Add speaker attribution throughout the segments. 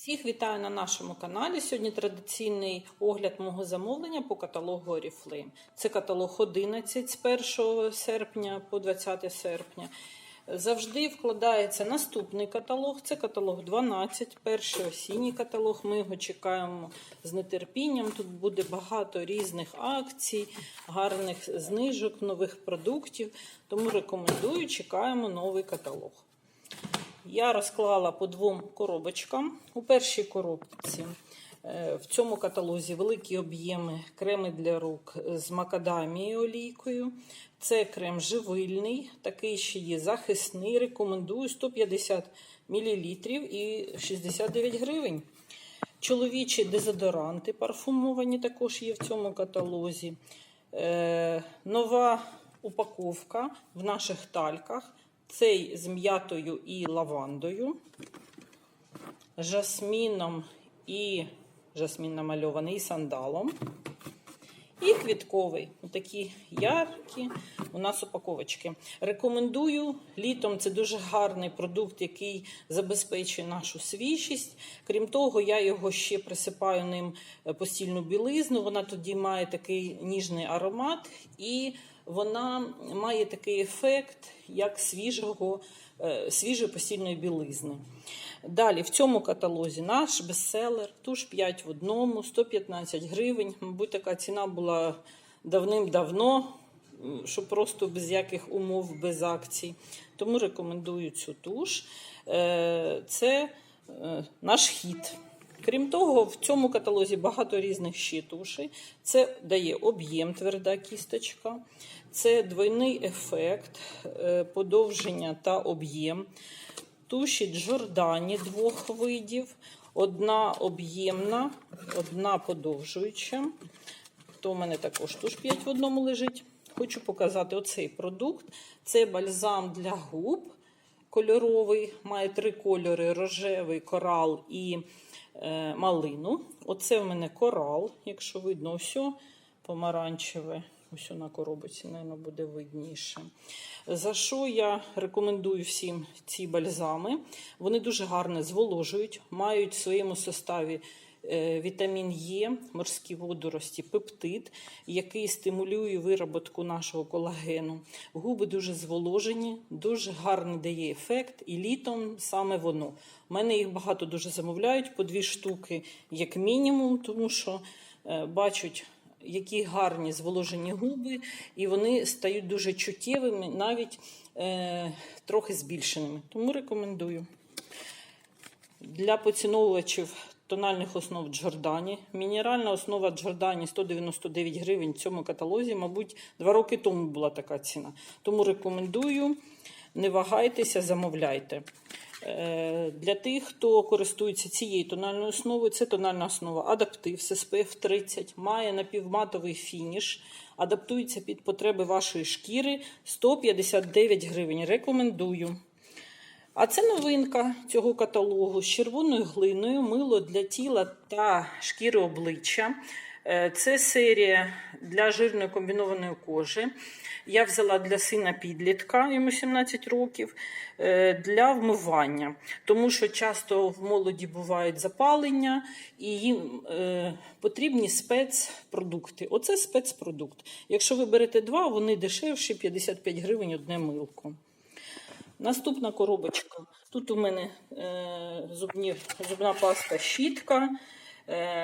Speaker 1: Всіх вітаю на нашому каналі. Сьогодні традиційний огляд мого замовлення по каталогу Oriflame. Це каталог 11 з 1 серпня по 20 серпня. Завжди вкладається наступний каталог. Це каталог 12, перший осінній каталог. Ми його чекаємо з нетерпінням. Тут буде багато різних акцій, гарних знижок, нових продуктів. Тому рекомендую, чекаємо новий каталог. Я розклала по двом коробочкам. У першій коробці е, в цьому каталозі великі об'єми креми для рук з макадамією олійкою. Це крем живильний, такий ще є захисний. Рекомендую 150 мл і 69 гривень. Чоловічі дезодоранти парфумовані також є в цьому каталозі. Е, нова упаковка в наших тальках. Цей з м'ятою і лавандою, жасміном і жасмін намальований і сандалом. І квітковий. Такі яркі у нас упаковочки. Рекомендую літом це дуже гарний продукт, який забезпечує нашу свіжість. Крім того, я його ще присипаю ним постільну білизну. Вона тоді має такий ніжний аромат, і вона має такий ефект, як свіжого, свіжої постільної білизни. Далі в цьому каталозі наш бестселер, туш 5 в одному, 115 гривень. Мабуть, така ціна була давним-давно, що просто без яких умов, без акцій. Тому рекомендую цю туш. Це наш хід. Крім того, в цьому каталозі багато різних ще тушей. Це дає об'єм, тверда кісточка, це двойний ефект, подовження та об'єм. Туші Джордані двох видів. Одна об'ємна, одна подовжуюча. То у мене також туш 5 в одному лежить. Хочу показати оцей продукт. Це бальзам для губ кольоровий. Має три кольори: рожевий, корал і е, малину. Оце в мене корал, якщо видно, ось помаранчеве. Ось на коробці, мабуть, буде видніше. За що я рекомендую всім ці бальзами? Вони дуже гарно зволожують, мають в своєму составі вітамін Е, морські водорості, пептид, який стимулює вироботку нашого колагену. Губи дуже зволожені, дуже гарний дає ефект, і літом саме воно. У мене їх багато дуже замовляють, по дві штуки, як мінімум, тому що бачать які гарні зволожені губи, і вони стають дуже чуттєвими, навіть е, трохи збільшеними. Тому рекомендую. Для поціновувачів тональних основ Джордані. Мінеральна основа Джордані 199 гривень в цьому каталозі, мабуть, два роки тому була така ціна. Тому рекомендую, не вагайтеся, замовляйте. Для тих, хто користується цією тональною основою, це тональна основа Адаптив з SPF 30, має напівматовий фініш, адаптується під потреби вашої шкіри 159 гривень. Рекомендую. А це новинка цього каталогу з червоною глиною, мило для тіла та шкіри обличчя. Це серія для жирної комбінованої кожи. Я взяла для сина підлітка, йому 17 років, для вмивання. Тому що часто в молоді бувають запалення і їм потрібні спецпродукти. Оце спецпродукт. Якщо ви берете два, вони дешевші 55 гривень одне милко. Наступна коробочка. Тут у мене зубні, зубна паста щітка.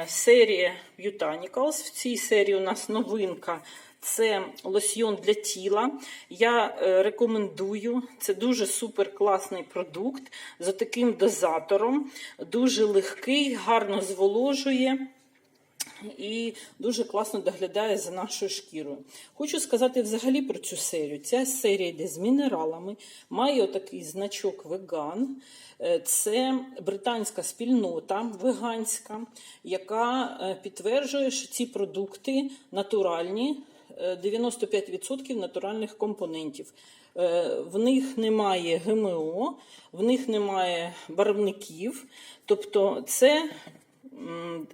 Speaker 1: Серія Botanicals. В цій серії у нас новинка це лосьйон для тіла. Я рекомендую, це дуже супер класний продукт з таким дозатором. Дуже легкий, гарно зволожує. І дуже класно доглядає за нашою шкірою. Хочу сказати взагалі про цю серію. Ця серія йде з мінералами, має отакий значок веган. Це британська спільнота веганська, яка підтверджує, що ці продукти натуральні, 95% натуральних компонентів. В них немає ГМО, в них немає барвників. Тобто це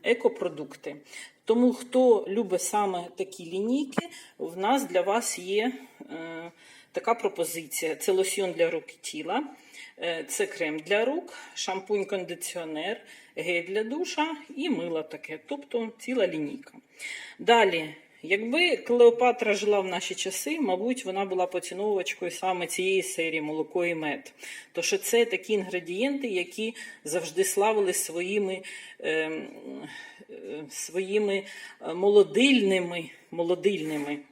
Speaker 1: екопродукти. Тому, хто любить саме такі лінійки, в нас для вас є е, така пропозиція: це лосьйон для рук і тіла. Е, Це крем для рук, шампунь-кондиціонер, гель для душа і мило таке, тобто ціла лінійка. Далі, якби Клеопатра жила в наші часи, мабуть, вона була поціновувачкою саме цієї серії молоко і мед. Тож це такі інгредієнти, які завжди славили своїми, ем, е, своїми е, молодильними, молодильними е,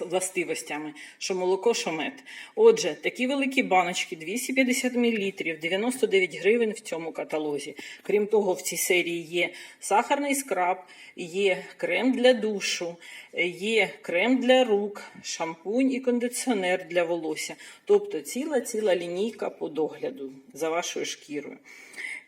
Speaker 1: властивостями, що молоко, що мед. Отже, такі великі баночки 250 мл, 99 гривень в цьому каталозі. Крім того, в цій серії є сахарний скраб, є крем для душу, є крем для рук, шампунь і кондиціонер для волосся. Тобто ціла-ціла лінійка по догляду за вашою шкірою.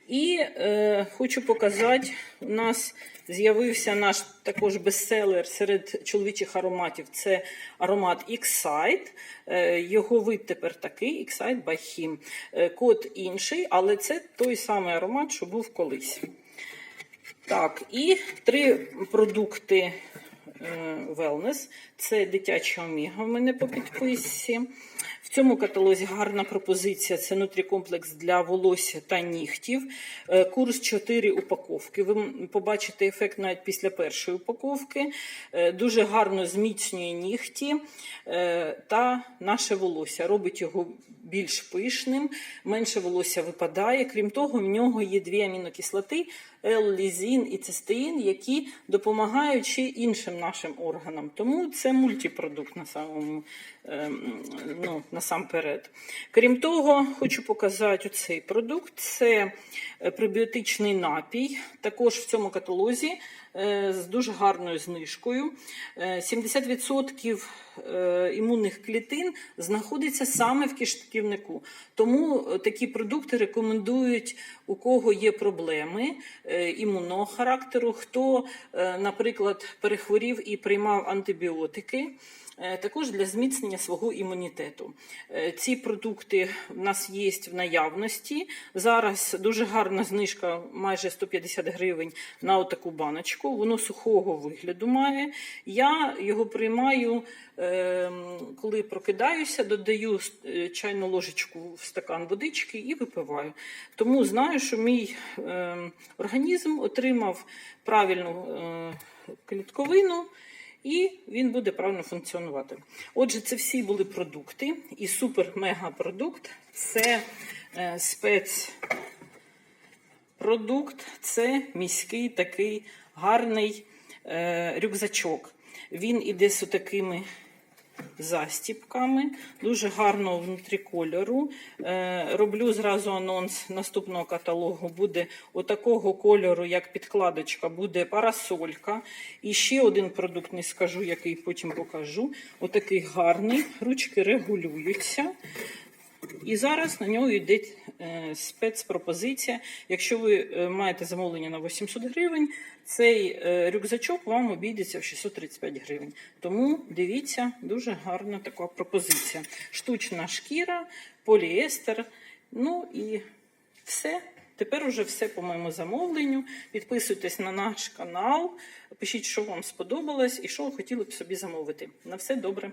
Speaker 1: І е, хочу показати, у нас з'явився наш також бестселер серед чоловічих ароматів. Це аромат Excite. Е, його вид тепер такий Excite by Him. Е, код інший, але це той самий аромат, що був колись. Так, і три продукти е, Wellness. Це дитяча оміга в мене по підписці. В цьому каталозі гарна пропозиція це нутрікомплекс для волосся та нігтів. Е, Курс 4 упаковки. Ви побачите ефект навіть після першої упаковки. Е, Дуже гарно зміцнює нігті е, та наше волосся. Робить його більш пишним, менше волосся випадає. Крім того, в нього є дві амінокислоти L-лізін і цистеїн, які допомагають ще іншим нашим органам. Тому це мультипродукт на самому ну, насамперед. Крім того, хочу показати оцей продукт. Це е, пребіотичний напій. Також в цьому каталозі е, з дуже гарною знижкою. Е, 70% е, імунних клітин знаходиться саме в кишківнику. Тому такі продукти рекомендують у кого є проблеми імунного характеру, хто, наприклад, перехворів і приймав антибіотики. Е, Також для зміцнення свого імунітету. Е, Ці продукти в нас є в наявності. Зараз дуже гарна знижка, майже 150 гривень на отаку баночку. Воно сухого вигляду має. Я його приймаю, е, коли прокидаюся, додаю е, чайну ложечку в стакан водички і випиваю. Тому знаю, що мій е, організм отримав правильну клітковину. І він буде правильно функціонувати. Отже, це всі були продукти. І супер-мега-продукт це е, спецпродукт, це міський такий гарний е, рюкзачок. Він іде з такими застіпками, дуже гарного внутрі кольору. Е, роблю зразу анонс наступного каталогу. Буде отакого кольору, як підкладочка, буде парасолька. І ще один продукт, не скажу, який потім покажу. Отакий гарний, ручки регулюються. І зараз на нього йде е, спецпропозиція. Якщо ви е, маєте замовлення на 800 гривень, цей е, рюкзачок вам обійдеться в 635 гривень. Тому дивіться, дуже гарна така пропозиція. Штучна шкіра, поліестер. Ну і все. Тепер уже все по моєму замовленню. Підписуйтесь на наш канал, пишіть, що вам сподобалось і що ви хотіли б собі замовити. На все добре.